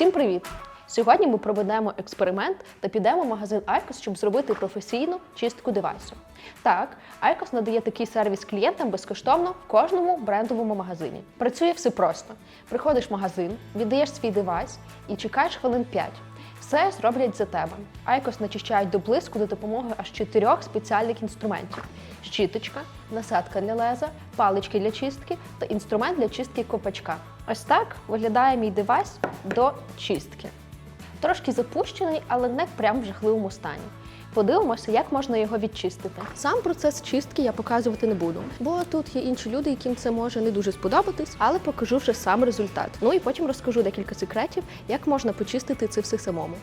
Всім привіт! Сьогодні ми проведемо експеримент та підемо в магазин IQOS, щоб зробити професійну чистку девайсу. Так, IQOS надає такий сервіс клієнтам безкоштовно в кожному брендовому магазині. Працює все просто: приходиш в магазин, віддаєш свій девайс і чекаєш хвилин 5. Все зроблять за тебе. Айкос начищають до блиску за допомогою аж чотирьох спеціальних інструментів: щіточка, насадка для леза, палички для чистки та інструмент для чистки копачка. Ось так виглядає мій девайс до чистки. Трошки запущений, але не прям в жахливому стані. Подивимося, як можна його відчистити. Сам процес чистки я показувати не буду, бо тут є інші люди, яким це може не дуже сподобатись, але покажу вже сам результат. Ну і потім розкажу декілька секретів, як можна почистити це все самому.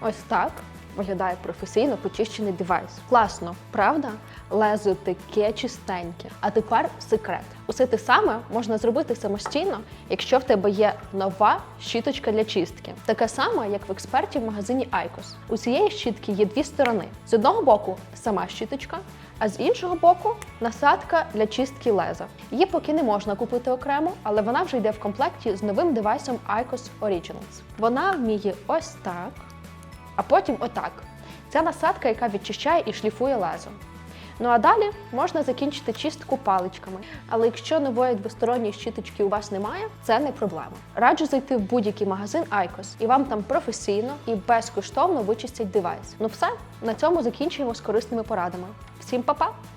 Ось так виглядає професійно почищений девайс. Класно, правда? Лезо таке чистеньке. А тепер секрет. Усе те саме можна зробити самостійно, якщо в тебе є нова щіточка для чистки. Така сама, як в експерті в магазині IQOS. У цієї щітки є дві сторони: з одного боку сама щіточка, а з іншого боку насадка для чистки леза. Її поки не можна купити окремо, але вона вже йде в комплекті з новим девайсом IQOS Originals. Вона вміє ось так а потім отак. Це насадка, яка відчищає і шліфує лезо. Ну а далі можна закінчити чистку паличками. Але якщо нової двосторонньої щіточки у вас немає, це не проблема. Раджу зайти в будь-який магазин IQOS, і вам там професійно і безкоштовно вичистять девайс. Ну все, на цьому закінчуємо з корисними порадами. Всім па-па!